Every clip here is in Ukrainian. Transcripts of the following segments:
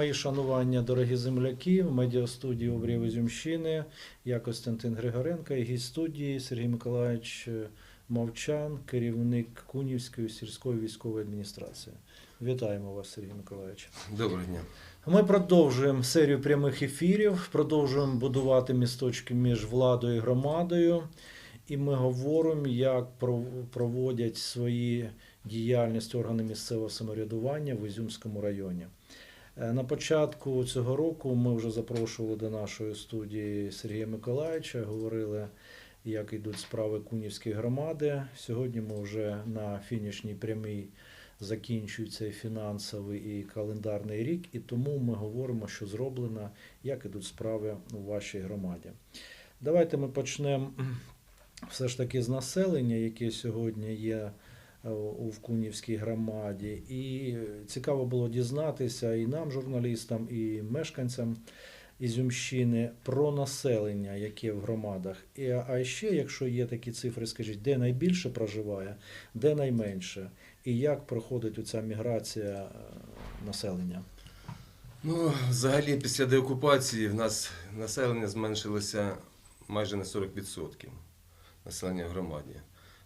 Мої шанування, дорогі земляки, в медіастудії Обрів Ізюмщини. Я Костянтин Григоренко і гість студії Сергій Миколаївич Мовчан, керівник Кунівської сільської військової адміністрації. Вітаємо вас, Сергій Миколаївич. Доброго дня. Ми продовжуємо серію прямих ефірів, продовжуємо будувати місточки між владою і громадою. І ми говоримо, як пров- проводять свої діяльність органи місцевого самоврядування в Ізюмському районі. Е, На початку цього року ми вже запрошували до нашої студії Сергія Миколаївича, говорили, як йдуть справи Кунівської громади. Сьогодні ми вже на фінішній прямій закінчується фінансовий і календарний рік, і тому ми говоримо, що зроблено, як ідуть справи у вашій громаді. Давайте ми почнемо все ж таки з населення, яке сьогодні є у Вкунівській громаді. І цікаво було дізнатися і нам, журналістам, і мешканцям Ізюмщини про населення, яке в громадах. І, а ще, якщо є такі цифри, скажіть, де найбільше проживає, де найменше, і як проходить оця міграція е, населення. Ну, взагалі, після деокупації в нас населення зменшилося майже на 40% населення в громаді.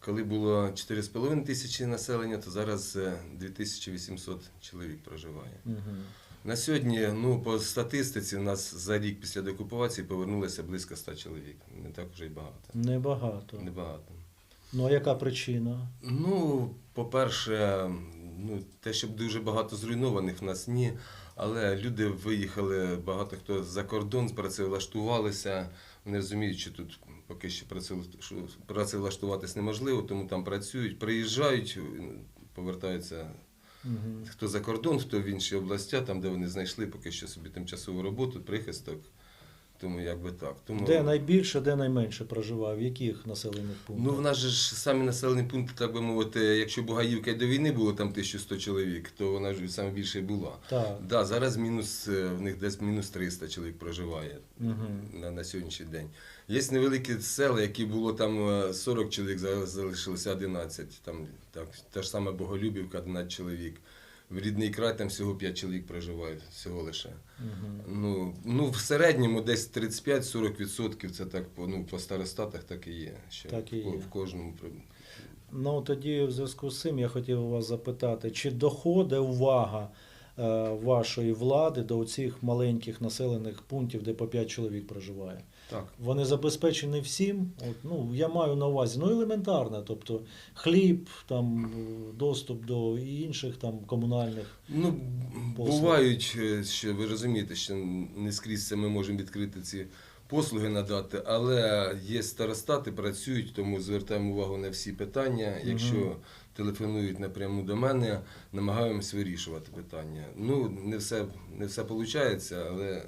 Коли було 4,5 тисячі населення, то зараз е, 2800 чоловік проживає. Угу. На сьогодні, ну, по статистиці, у нас за рік після деокупації повернулося близько 100 чоловік. Не так вже й багато. Небагато. Небагато. Ну а яка причина? Ну, по-перше, ну, те, щоб дуже багато зруйнованих в нас ні. Але люди виїхали, багато хто за кордон працевлаштувалися. Вони розуміють, що тут поки що працевлаштуватись неможливо, тому там працюють, приїжджають, повертаються Угу. хто за кордон, хто в інші областя, там, де вони знайшли поки що собі тимчасову роботу, прихисток. Тому якби так. Тому... Де найбільше, де найменше проживає? В яких населених пунктах? Ну, в нас же ж самі населені пункти, так би мовити, якщо Бугаївка до війни було там 1100 чоловік, то вона ж саме більше і була. Так. Да, зараз мінус, е, в них десь мінус 300 чоловік проживає Угу. на, на сьогоднішній день. Є невеликі села, які було там е, 40 чоловік, зараз залишилося 11. Там так, та ж сама Боголюбівка, 11 чоловік. В рідний край там всього 5 чоловік проживають, всього лише. Угу. Ну, ну в середньому десь 35-40% це так ну, по старостатах так і є. Що Так і є. в кожному. Ну тоді в зв'язку з цим я хотів вас запитати, чи доходить увага е, вашої влади до цих маленьких населених пунктів, де по 5 чоловік проживає? Так. Вони забезпечені всім. От, ну, я маю на увазі, ну елементарно, тобто хліб, там, доступ до інших там, комунальних. Ну, Послуг. бувають, е, що ви розумієте, що не скрізь це ми можемо відкрити ці послуги надати, але є старостати, працюють, тому звертаємо увагу на всі питання. Якщо телефонують напряму до мене, намагаємось вирішувати питання. Ну, не все, не все виходить, але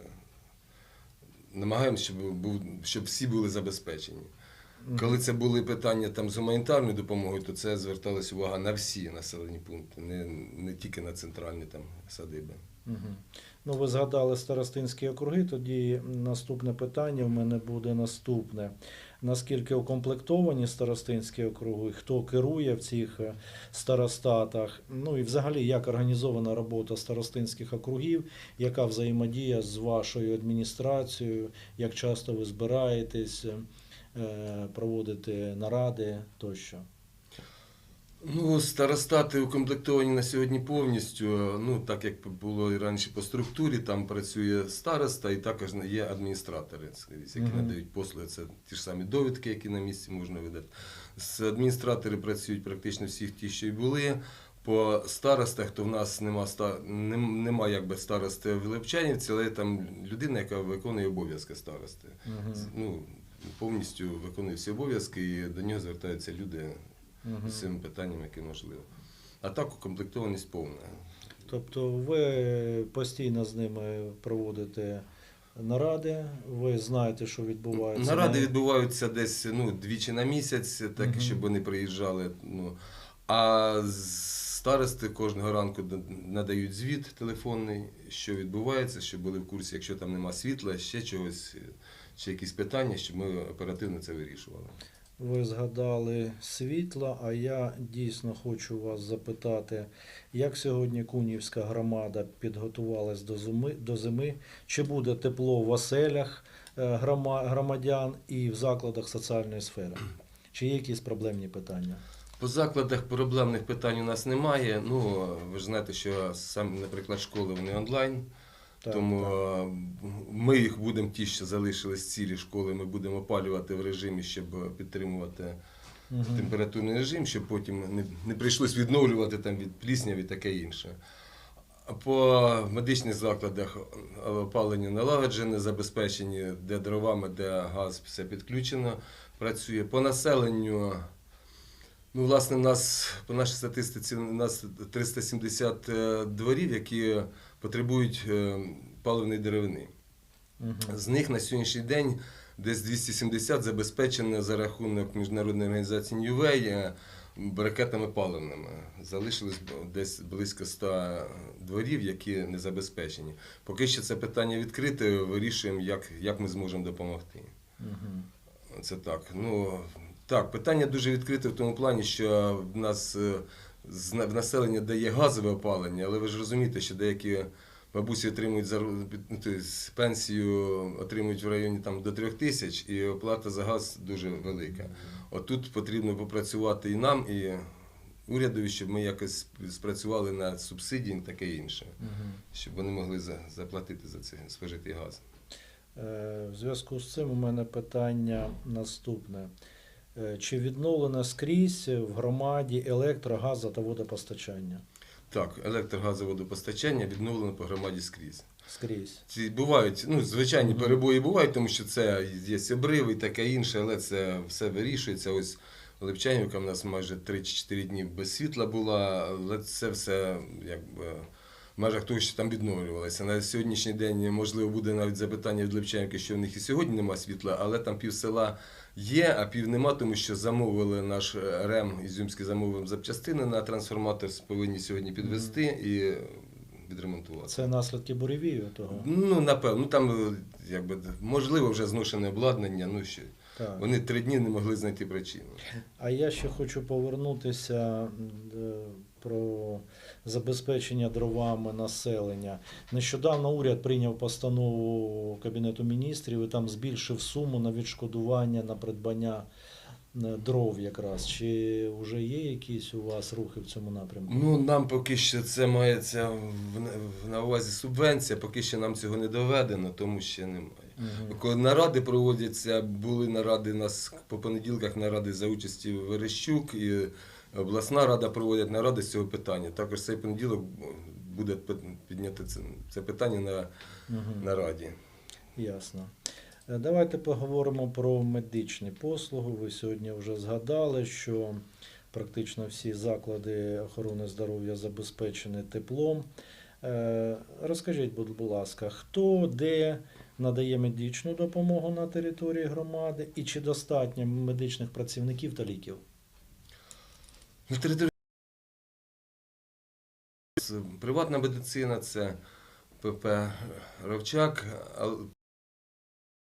намагаємося, щоб, був, щоб всі були забезпечені. Коли це були питання там з гуманітарною допомогою, то це зверталась увага на всі населені пункти, не, не тільки на центральні там садиби. Угу. Ну, ви згадали старостинські округи, тоді наступне питання в мене буде наступне. Наскільки укомплектовані старостинські округи, хто керує в цих е, старостатах? Ну і взагалі, як організована робота старостинських округів, яка взаємодія з вашою адміністрацією, як часто ви збираєтесь, проводити проводите наради тощо? Ну, старостати укомплектовані на сьогодні повністю. Ну, так як було і раніше по структурі, там працює староста і також є адміністратори, які надають послуги. Це ті ж самі довідки, які на місці можна видати. З адміністратори працюють практично всіх ті, що й були. По старостах, то в нас нема, нема якби старости в Лепчанівці, але там людина, яка виконує обов'язки старости. Мгм. Ну, повністю виконує всі обов'язки, і до нього звертаються люди Мгм. з цим питанням, яке можливо. А так укомплектованість повна. Тобто ви постійно з ними проводите наради, ви знаєте, що відбувається. Наради відбуваються десь ну, двічі на місяць, так Мгм. щоб вони приїжджали. Ну, а з- старости кожного ранку надають звіт телефонний, що відбувається, щоб були в курсі, якщо там нема світла, ще чогось, чи якісь питання, щоб ми оперативно це вирішували. Ви згадали світло, а я дійсно хочу вас запитати, як сьогодні Кунівська громада підготувалась до зими, до зими? Чи буде тепло в оселях е, громадян і в закладах соціальної сфери? Чи є якісь проблемні питання? По закладах проблемних питань у нас немає. Ну, ви ж знаєте, що сам, наприклад, школи вони онлайн. Так, Тому так. ми їх будемо, ті, що залишились цілі школи, ми будемо опалювати в режимі, щоб підтримувати Мгм. температурний режим, щоб потім не, не прийшлось відновлювати там від плісняв і таке інше. По медичних закладах опалення налагоджене, забезпечені, де дровами, де газ, все підключено, працює. По населенню, ну, власне, у нас, по нашій статистиці, у нас 370 е, дворів, які потребують е, паливної деревини. Мгм. З них на сьогоднішній день десь 270 забезпечено за рахунок міжнародної організації Way е, паливними. Залишилось десь близько 100 дворів, які не забезпечені. Поки що це питання відкрите, вирішуємо, як, як ми зможемо допомогти. Мгм. Це так. Ну так, питання дуже відкрите в тому плані, що в нас е, в населення дає газове опалення, але ви ж розумієте, що деякі бабусі отримують зар- ну, пенсію, отримують в районі там до трьох тисяч, і оплата за газ дуже велика. Отут потрібно попрацювати і нам, і урядові, щоб ми якось спрацювали на субсидії таке інше, щоб вони могли за- заплатити за цей спожитий газ. Е, В зв'язку з цим у мене питання наступне. Е, Чи відновлено скрізь в громаді електро, газу та водопостачання? Так, електрогазоводопостачання відновлено по громаді скрізь. Скрізь. Ці бувають, ну, звичайні Мгм. перебої бувають, тому що це є обриви і таке інше, але це все вирішується. Ось Липчанівка в нас майже 3-4 дні без світла була, але це все якби в межах того, що там відновлювалося. На сьогоднішній день можливо буде навіть запитання від Липчанівки, що в них і сьогодні немає світла, але там пів села є, а пів нема, тому що замовили наш РЕМ Ізюмський замовив запчастини на трансформатор, повинні сьогодні підвести і відремонтувати. Це наслідки буревію того? Ну, напевно, ну там якби можливо вже зношене обладнання. Ну ще Так. вони три дні не могли знайти причину. А я ще хочу повернутися е, про забезпечення дровами населення. Нещодавно уряд прийняв постанову Кабінету міністрів і там збільшив суму на відшкодування на придбання е, дров якраз. Чи вже є якісь у вас рухи в цьому напрямку? Ну нам поки що це мається на увазі субвенція, поки що нам цього не доведено, тому ще немає. Коли наради проводяться, були наради у нас по понеділках наради за участі Верещук і обласна рада проводять наради з цього питання. Також цей понеділок буде підняти це, питання на, Мгм. на раді. Ясно. Е, Давайте поговоримо про медичні послуги. Ви сьогодні вже згадали, що практично всі заклади охорони здоров'я забезпечені теплом. Е, Розкажіть, будь будь ласка, хто де надає медичну допомогу на території громади і чи достатньо медичних працівників та ліків? На території приватна медицина, це ПП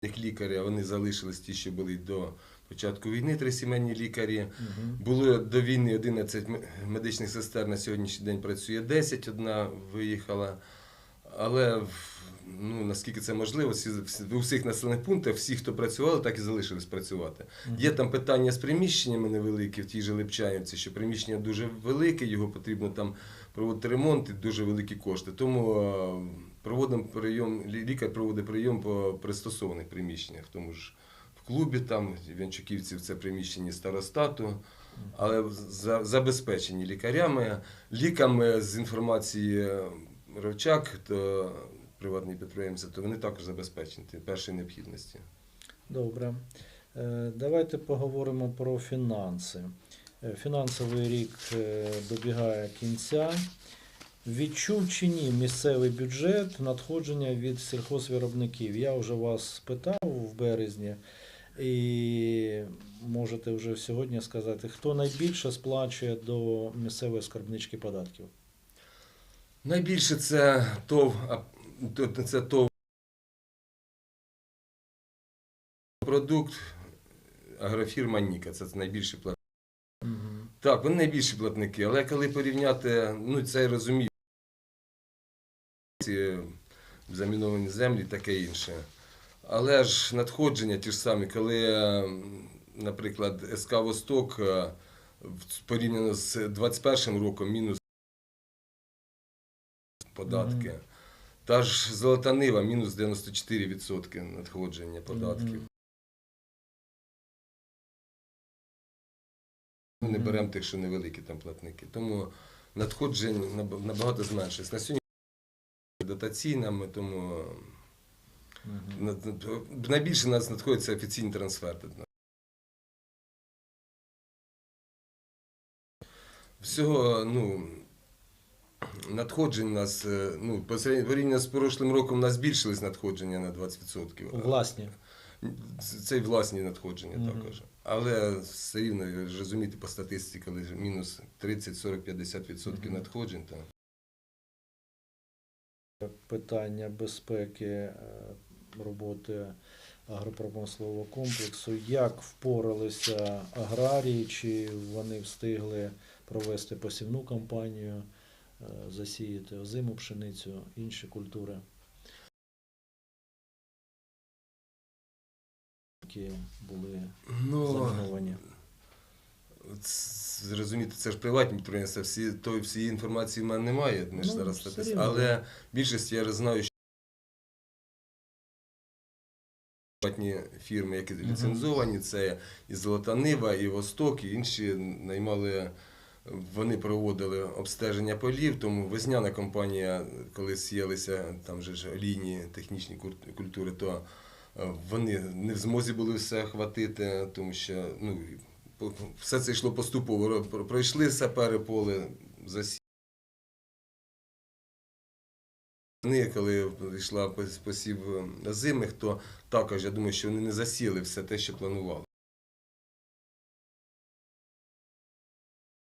як лікарі вони залишились ті, що були до початку війни, три сімейні лікарі. Мгм. Було до війни 11 медичних сестер, на сьогоднішній день працює 10, одна виїхала. Але в- ну, наскільки це можливо, всі, всі, в усіх населених пунктах всі, хто працювали, так і залишились працювати. Мгм. Є там питання з приміщеннями невеликі в тій же Липчанівці, що приміщення дуже велике, його потрібно там проводити ремонт і дуже великі кошти. Тому е, проводимо прийом, лікар проводить прийом по пристосованих приміщеннях, тому ж в клубі, там в Янчуківці це приміщення старостату, але за, забезпечені лікарями, ліками з інформації Ровчак, то приватні підприємці, то вони також забезпечені першої необхідності. Добре. Е, Давайте поговоримо про фінанси. Е, Фінансовий рік е, добігає кінця. Відчув чи ні місцевий бюджет надходження від сільхозвиробників? Я вже вас питав в березні, і можете вже сьогодні сказати, хто найбільше сплачує до місцевої скарбнички податків? Найбільше це ТОВ, а, то- продукт, агрофірма Ніка. Це найбільші платники. Так, вони найбільші платники, але коли порівняти, ну це я розумію, ці заміновані землі, таке інше. Але ж надходження ті ж самі, коли, е, наприклад, СК Восток е, порівняно з 21 роком мінус податки. Мгм. Та ж Золота Нива мінус 94% надходження податків. Ми не беремо тих, що невеликі там платники. Тому надходжень набагато зменшується. На сьогодні дотаційними, тому найбільше нас надходяться офіційні трансферти. Всього, ну, надходжень у нас, е, ну, порівняно з прошлим роком у нас збільшились надходження на 20%. Власні. Це й власні надходження Мгм. також. Але все рівно, розумієте, по статистиці, коли мінус 30, 40, 50% Мгм. надходжень, то питання безпеки е, роботи агропромислового комплексу. Як впоралися аграрії, чи вони встигли провести посівну кампанію, засіяти озиму пшеницю, інші культури? Які були ну, заміновані. зрозуміти, це ж приватні підприємства, всі, то, всієї інформації в мене немає, ми ж Ну, зараз все Але більшість я знаю, що приватні фірми, які ліцензовані, це і Золота Нива, і Восток, і інші наймали. Вони проводили обстеження полів, тому весняна компанія, коли сіялися там же ж лінії технічні культури, то е, вони не в змозі були все охватити, тому що ну, все це йшло поступово. Пройшли сапери поле, засіяли. Вони, коли йшла посів е, зимих, то також я думаю, що вони не засіяли все те, що планували.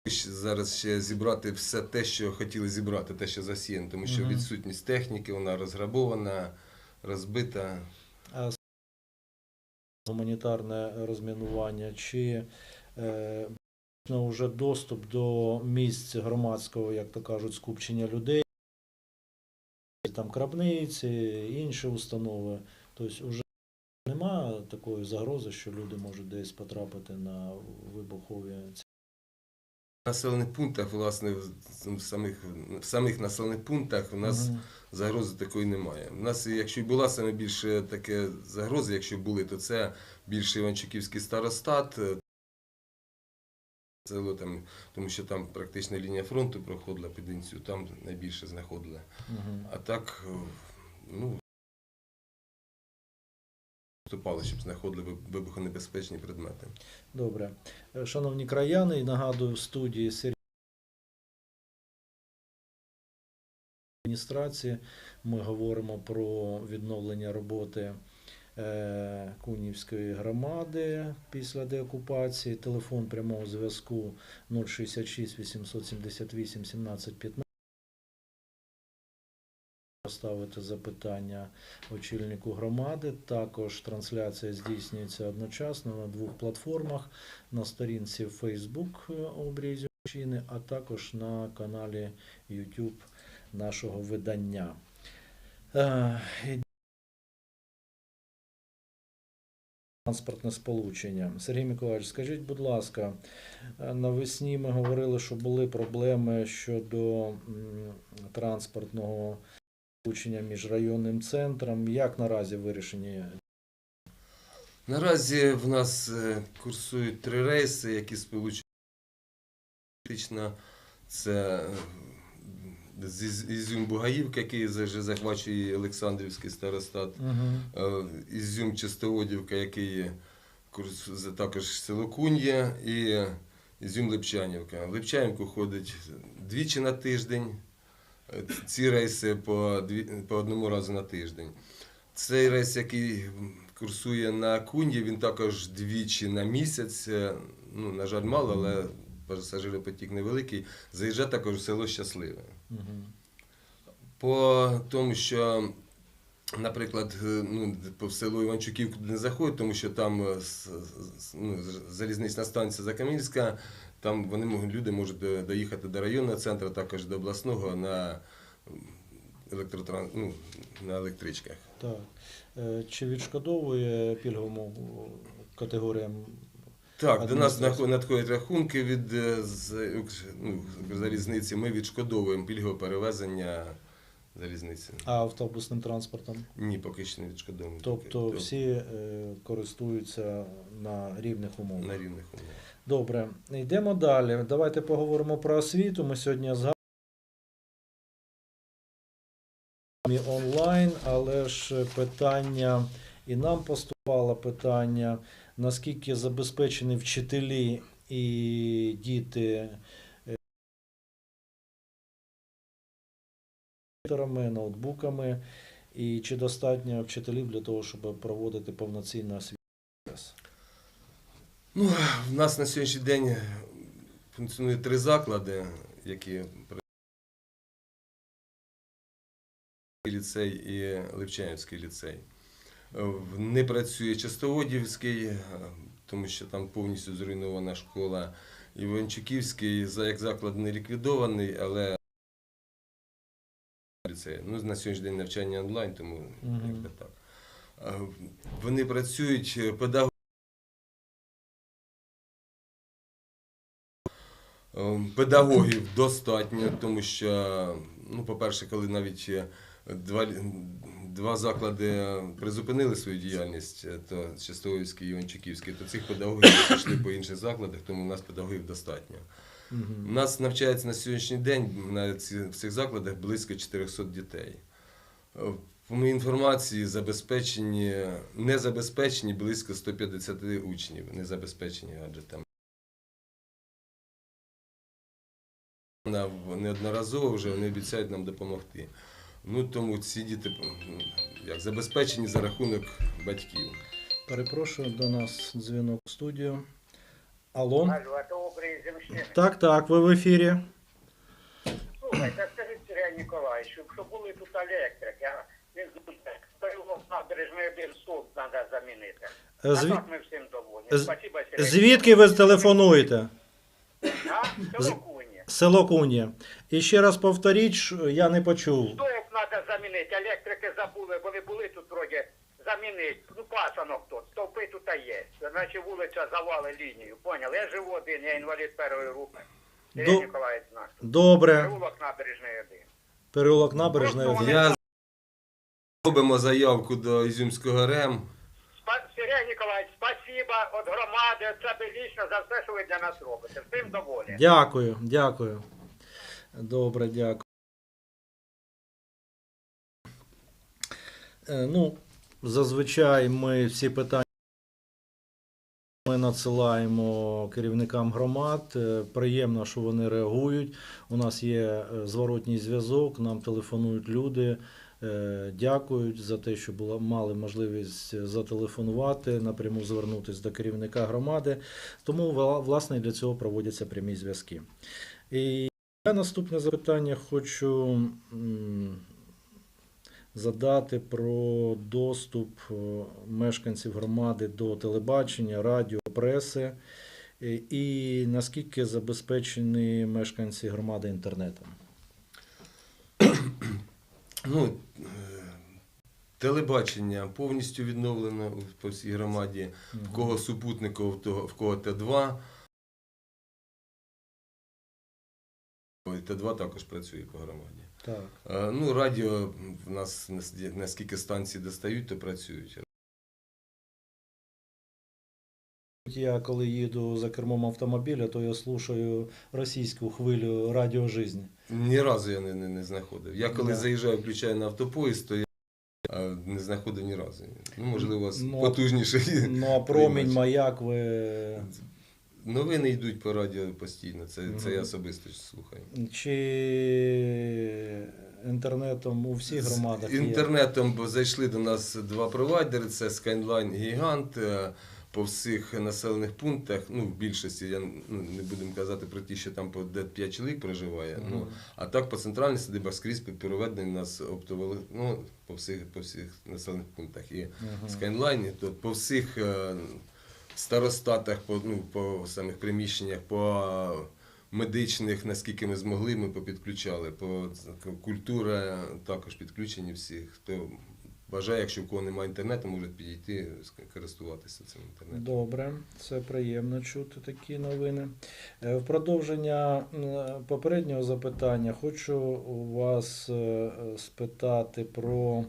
Зараз ще зібрати все те, що хотіли зібрати, те, що засіяно, тому що відсутність техніки, вона розграбована, розбита. Гуманітарне розмінування, чи е, ну, вже доступ до місць громадського, як то кажуть, скупчення людей, там крабниці, інші установи. Тобто вже немає такої загрози, що люди можуть десь потрапити на вибухові населених пунктах, власне, в самих, в самих населених пунктах у нас Мгм. загрози такої немає. У нас, якщо й була саме більше таке загрози, якщо були, то це більше Іванчуківський старостат. е, Село там, тому що там практично лінія фронту проходила під Інцю, там найбільше знаходили. Мгм. А так, е, ну, вступали, щоб знаходили вибухонебезпечні предмети. Добре. Е, Шановні краяни, нагадую, в студії Сергій адміністрації ми говоримо про відновлення роботи е, Кунівської громади після деокупації. Телефон прямого зв'язку 066 878 17 15. Поставити запитання очільнику громади. Також трансляція здійснюється одночасно на двох платформах на сторінці Facebook обрій Зюмщини, а також на каналі YouTube нашого видання. Е, Транспортне сполучення. Сергій Миколаївич, скажіть, будь ласка, е, навесні ми говорили, що були проблеми щодо транспортного сполучення між районним центром. Як наразі вирішені Наразі в нас е, курсують три рейси, які фактично це е, з Із- Ізюм-Бугаївка, який вже захвачує Олександрівський старостат, Угу. е, Ізюм-Чистоводівка, який також село Кун'я, і Ізюм-Липчанівка. В Липчанівку ходить двічі на тиждень. Ці рейси по, дві, по одному разу на тиждень. Цей рейс, який курсує на Кунді, він також двічі на місяць. Е, Ну, на жаль, мало, але пасажиропотік невеликий. Заїжджає також в село Щасливе. Угу. По тому, що наприклад, е, ну, по селу Іванчуківку не заходять, тому що там е, ну, залізнична станція Закам'янська, там вони можуть- люди можуть доїхати до районного центру, також до обласного на електротран... ну, на електричках. Так. Е, Чи відшкодовує пільговому категоріям? Так, до нас надходять рахунки від е, ну, залізниці. Ми відшкодовуємо пільгове перевезення залізниці. А автобусним транспортом? Ні, поки що не відшкодовуємо. Тобто всі е, користуються на рівних умовах. на рівних умовах. Добре, йдемо далі. Давайте поговоримо про освіту. Ми сьогодні згадуємо онлайн, але ж питання, і нам поступало питання, наскільки забезпечені вчителі і діти е, ноутбуками, і чи достатньо вчителів для того, щоб проводити повноцінний освітній процес? Ну, в нас на сьогоднішній день функціонує три заклади, які при- ліцей і Левчанівський ліцей. Не працює Частоводівський, е, тому що там повністю зруйнована школа. Іванчуківський як заклад не ліквідований, але ліцей. Ну, на сьогоднішній день навчання онлайн, тому Мгм. якби так. Е, Вони працюють е, педагоги. Педагогів достатньо, тому що, ну, по-перше, коли навіть е, два, два заклади призупинили свою діяльність, е, то Чистовський і Іванчуківський, то цих педагогів пішли по інших закладах, тому у нас педагогів достатньо. У нас навчається на сьогоднішній день на ці, в цих закладах близько 400 дітей. Е, По моїй інформації, забезпечені, не забезпечені близько 150 учнів. Не забезпечені, адже там неодноразово вже вони обіцяють нам допомогти. Ну тому ці діти як забезпечені за рахунок батьків. Перепрошую, до нас дзвінок в студію. Алло? Алло, это образ земщини. Так, так, ви в ефірі. Слухайте, скажіть Сергій Ніколаївич, щоб були тут електрики, а він перелом набережної один стовп треба замінити. Е, А зві- так ми всім доволі. з- Спасибо, Сергій. Звідки ви телефонуєте? А? з- Куні. Село Кунія. І ще раз повторіть, я не почув. Стовп треба замінити, електрики забули, вони були тут вроді замінити. Ну, пасанок тут, стовпи тут є. Значить вулиця завали лінію, поняли? Я живу один, я інвалід першої групи. До- наш. Добре. Переулок набережної один. Переулок набережної. Я робимо заявку до Ізюмського РЕМ. Сергій Ніколаївич, спасибо від громади, від себе лічно за все, що ви для нас робите. Всім доволі. Дякую, дякую. Добре, дякую. Е, Ну, зазвичай ми всі питання ми надсилаємо керівникам громад. Е, Приємно, що вони реагують. У нас є е, зворотній зв'язок, нам телефонують люди. Е, Дякують за те, що була, мали можливість зателефонувати, напряму звернутися до керівника громади. Тому власне для цього проводяться прямі зв'язки. І я наступне запитання хочу задати про доступ е, мешканців громади до телебачення, радіо, преси. І- І наскільки забезпечені мешканці громади інтернетом? Ну, е, телебачення повністю відновлено по всій громаді. В кого супутниково, в того- в кого Т2. Т2 також працює по громаді. Так. Е, Ну, радіо в нас нас- наскільки станції достають, то працюють. Я коли їду за кермом автомобіля, то я слушаю російську хвилю радіо «Жизнь». Ні разу я не, не, не знаходив. Я коли Да. заїжджаю, включаю на автопоїзд, то я не знаходив ні разу. Ну, можливо, у вас Ну, потужніше. Ну а промінь, Приймач. маяк ви Новини йдуть по радіо постійно, це, це я особисто слухаю. чи інтернетом у всіх громадах З є? інтернетом бо зайшли до нас два провайдери: це Skyline Гігант. По всіх населених пунктах, ну в більшості, я ну, не будемо казати про ті, що там по де 5 чоловік проживає. Ну, а так по центральній садибах скрізь проведені у нас оптовели, ну, по всіх, по всіх населених пунктах. І Мгм. Скайнлайні, то по всіх е, старостатах, по, ну, по самих приміщеннях, по медичних, наскільки ми змогли, ми попідключали. По культура також підключені всі. Хто бажає, якщо в кого немає інтернету, можуть підійти, користуватися цим інтернетом. Добре, це приємно чути такі новини. Е, В продовження попереднього запитання хочу у вас е, спитати про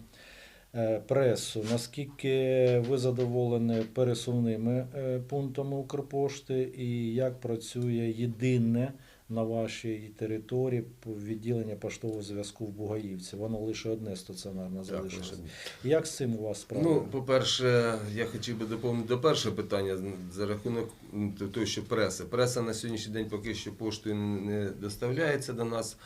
е, пресу. Наскільки ви задоволені пересувними е, пунктами Укрпошти і як працює єдине на вашій території відділення поштового зв'язку в Бугаївці? Воно лише одне стаціонарне лише. Як з цим у вас справа? Ну, по-перше, я хотів би доповнити до першого питання за рахунок того, що преса. Преса на сьогоднішній день поки що поштою не доставляється до нас.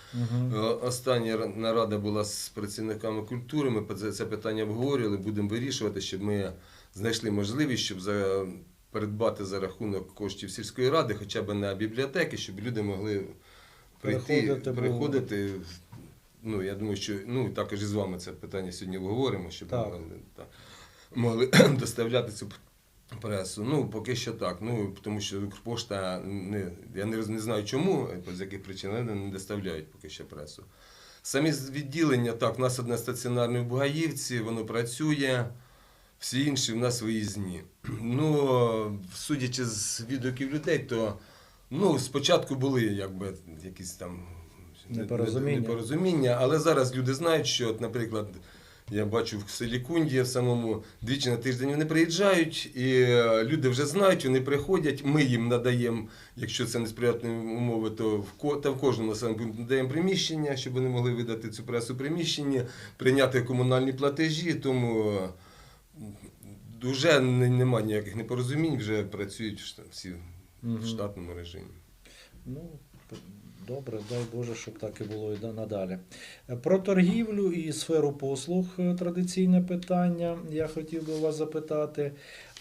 Е, Остання нарада була з працівниками культури. Ми це питання обговорювали, будемо вирішувати, щоб ми знайшли можливість, щоб за, придбати за рахунок коштів сільської ради, хоча б на бібліотеки, щоб люди могли прийти, приходити. Ну, я думаю, що ну, також і з вами це питання сьогодні обговоримо, щоб Так. могли, так, могли доставляти цю пресу. Ну, поки що так. Ну, тому що Укрпошта, не, я не, не знаю чому, з яких причин, але не доставляють поки що пресу. Самі відділення, так, у нас одне стаціонарне в Бугаївці, воно працює, всі інші в нас виїзні. Ну, судячи з відгуків людей, то ну, спочатку були якби якісь там Непорозуміння. непорозуміння, але зараз люди знають, що, от, наприклад, я бачу в селі Кундія самому двічі на тиждень вони приїжджають, і е, люди вже знають, вони приходять. Ми їм надаємо, якщо це несприятні умови, то в ко- та в кожному пункті надаємо приміщення, щоб вони могли видати цю пресу приміщення, прийняти комунальні платежі. Тому вже не- немає ніяких непорозумінь, вже працюють всі в штатному режимі. Ну, добре, дай Боже, щоб так і було і надалі. Про торгівлю і сферу послуг е, традиційне питання. Я хотів би вас запитати.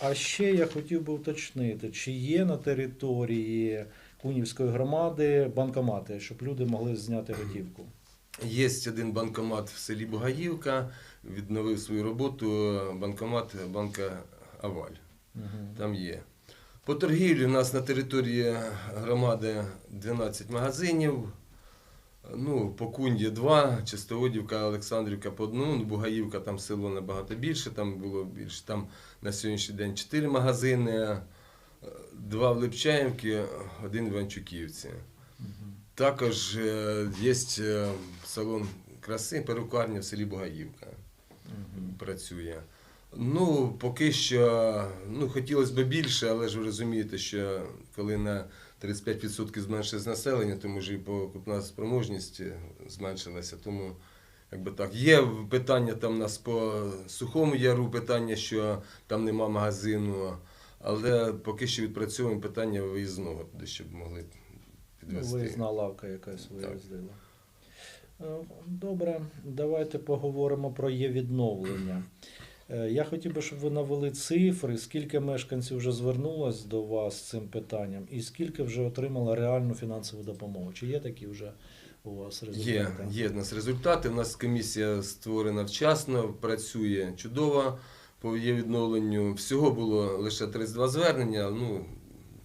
А ще я хотів би уточнити, чи є на території Кунівської громади банкомати, щоб люди могли зняти готівку. Є один банкомат в селі Бугаївка, відновив свою роботу банкомат банка Аваль. Там є. По торгівлі у нас на території громади 12 магазинів. Ну, по Кунді 2, Чистоводівка, Олександрівка по одному, ну, Бугаївка там село набагато більше, там було більше. Там на сьогоднішній день 4 магазини, е, два в Липчаївці, один в Іванчуківці. Мгм. Також е, є е, салон краси, перукарня в селі Бугаївка. Працює. Ну, поки що, ну, хотілося б більше, але ж ви розумієте, що коли на 35% зменшилось населення, то може і покупна спроможність зменшилася. Тому якби так. Є питання там нас по сухому яру, питання, що там нема магазину, але поки що відпрацьовуємо питання виїзного, щоб могли Ну, підвести. виїзна лавка якась Так. виїздила. Е, Добре, давайте поговоримо про є відновлення. Е, Я хотів би, щоб ви навели цифри, скільки мешканців вже звернулось до вас з цим питанням, і скільки вже отримало реальну фінансову допомогу. Чи є такі вже у вас Є, результати? є в нас результати. У нас комісія створена вчасно, працює чудово по її відновленню. Всього було лише 32 звернення. Ну,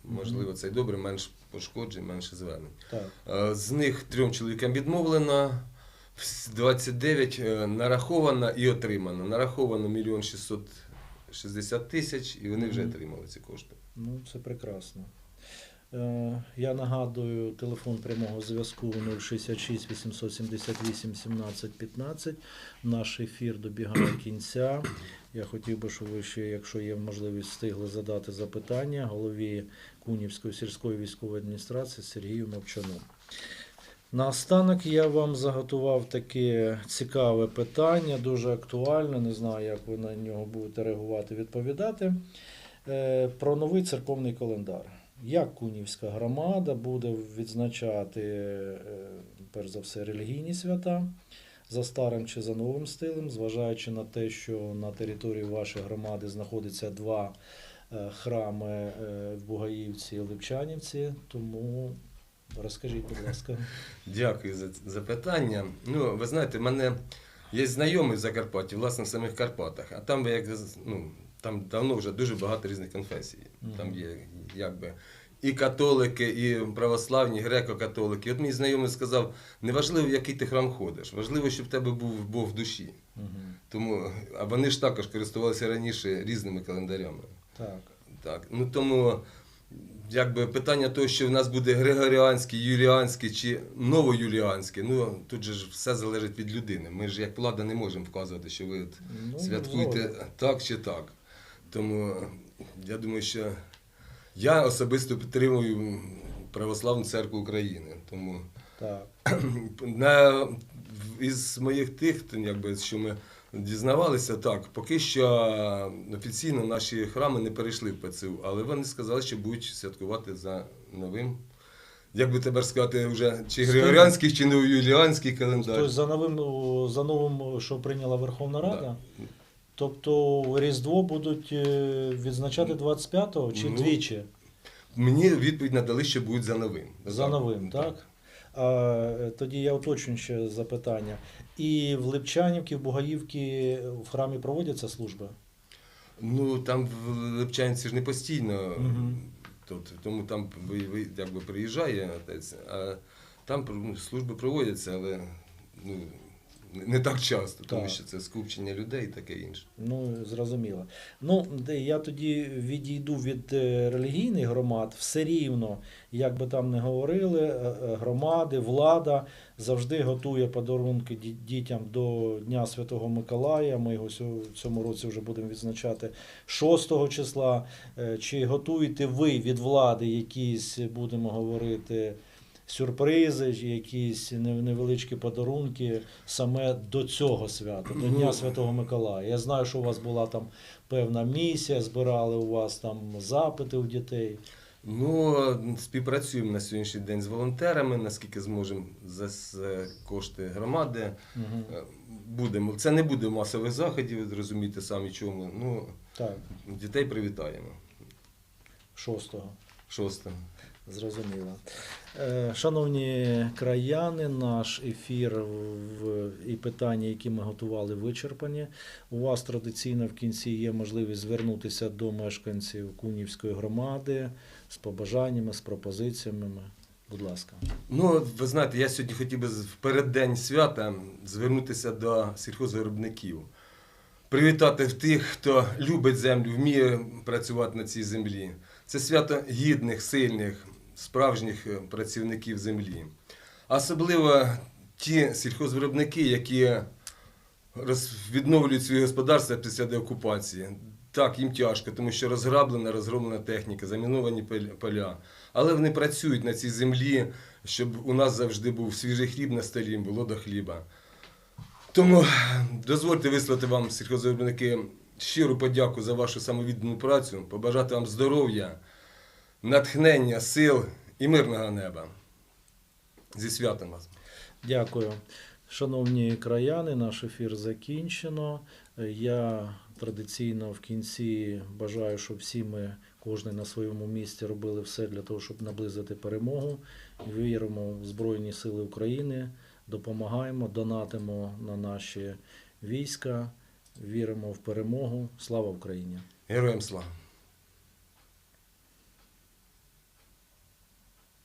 можливо, це й добре, менш пошкоджень, менше звернень. Так. Е, З них трьом чоловікам відмовлено, 29 е, нараховано і отримано. Нараховано 1 660 тисяч, і вони вже отримали ці кошти. Ну, це прекрасно. Е, Я нагадую, телефон прямого зв'язку 066 878 17 15. Наш ефір добігає кінця. Я хотів би, щоб ви ще, якщо є можливість, встигли задати запитання голові Кунівської сільської військової адміністрації Сергію Мовчану. Наостанок я вам заготував таке цікаве питання, дуже актуальне. Не знаю, як ви на нього будете реагувати, відповідати. Е, Про новий церковний календар. Як Кунівська громада буде відзначати, е, перш за все, релігійні свята за старим чи за новим стилем, зважаючи на те, що на території вашої громади знаходиться два е, храми е, в Бугаївці і Липчанівці. Тому розкажіть, будь ласка. Дякую за запитання. Ну, ви знаєте, в мене є знайомий в Закарпатті, власне, в самих Карпатах, а там, як, ну, там давно вже дуже багато різних конфесій. Там є якби і католики, і православні, і греко-католики. От мій знайомий сказав, не важливо, в який ти храм ходиш, важливо, щоб в тебе був Бог в душі. Мгм. Тому, а вони ж також користувалися раніше різними календарями. Так. Так, ну тому якби питання того, що в нас буде григоріанський, юліанський чи новоюліанський, ну тут же ж все залежить від людини. Ми ж як влада не можемо вказувати, що ви от Ну, святкуєте так чи так. Тому я думаю, що я особисто підтримую Православну церкву України. Тому Так. на, із моїх тих, якби, що ми дізнавалися, так, поки що офіційно наші храми не перейшли в ПЦУ, але вони сказали, що будуть святкувати за новим. Як би тепер сказати, вже чи Григоріанський, чи новоюліанський календар. Тобто за новим, за новим, що прийняла Верховна Рада? Да. Тобто Різдво будуть е, відзначати 25-го чи Ну, двічі? Мені відповідь надали, що будуть за новим. За новим, так? А, е, тоді я уточню ще запитання. І в Липчанівці, в Бугаївці в храмі проводяться служби? Ну там в Липчанці ж не постійно, Мгм. тут, тому там якби приїжджає отець, а там ну, служби проводяться, але ну, не- так часто, тому Так. що це скупчення людей і таке інше. Ну, зрозуміло. Ну, я тоді відійду від е, релігійних громад, все рівно, як би там не говорили, е, е, громади, влада завжди готує подарунки дітям до Дня Святого Миколая. Ми його в цьому році вже будемо відзначати 6 числа. Чи готуєте ви від влади якісь, будемо говорити, сюрпризи, якісь невеличкі подарунки саме до цього свята, до Дня Святого Миколая. Я знаю, що у вас була там певна місія, збирали у вас там запити у дітей. Ну, співпрацюємо на сьогоднішній день з волонтерами, наскільки зможемо за кошти громади. Угу. Е, Будемо. Це не буде масових заходів, розумієте самі чому. Ну, Так, дітей привітаємо. 6-го. Шосте. Зрозуміло. Е, Шановні краяни, наш ефір і питання, які ми готували, вичерпані. У вас традиційно в кінці є можливість звернутися до мешканців Кунівської громади з побажаннями, з пропозиціями. Будь ласка. Ну, ви знаєте, я сьогодні хотів би в переддень свята звернутися до сільхозвиробників. Привітати тих, хто любить землю, вміє працювати на цій землі. Це свято гідних, сильних, справжніх е, працівників землі. Особливо ті сільхозвиробники, які відновлюють свої господарства після деокупації. Так, їм тяжко, тому що розграблена, розгромлена техніка, заміновані поля. Але вони працюють на цій землі, щоб у нас завжди був свіжий хліб на столі, було до хліба. Тому дозвольте вислати вам, сільхозвиробники, щиру подяку за вашу самовіддану працю, побажати вам здоров'я, натхнення, сил і мирного неба. Зі святом вас! Дякую. Шановні краяни, наш ефір закінчено. Я традиційно в кінці бажаю, щоб всі ми, кожен на своєму місці, робили все для того, щоб наблизити перемогу. Віримо в Збройні Сили України, допомагаємо, донатимо на наші війська, віримо в перемогу. Слава Україні! Героям слава!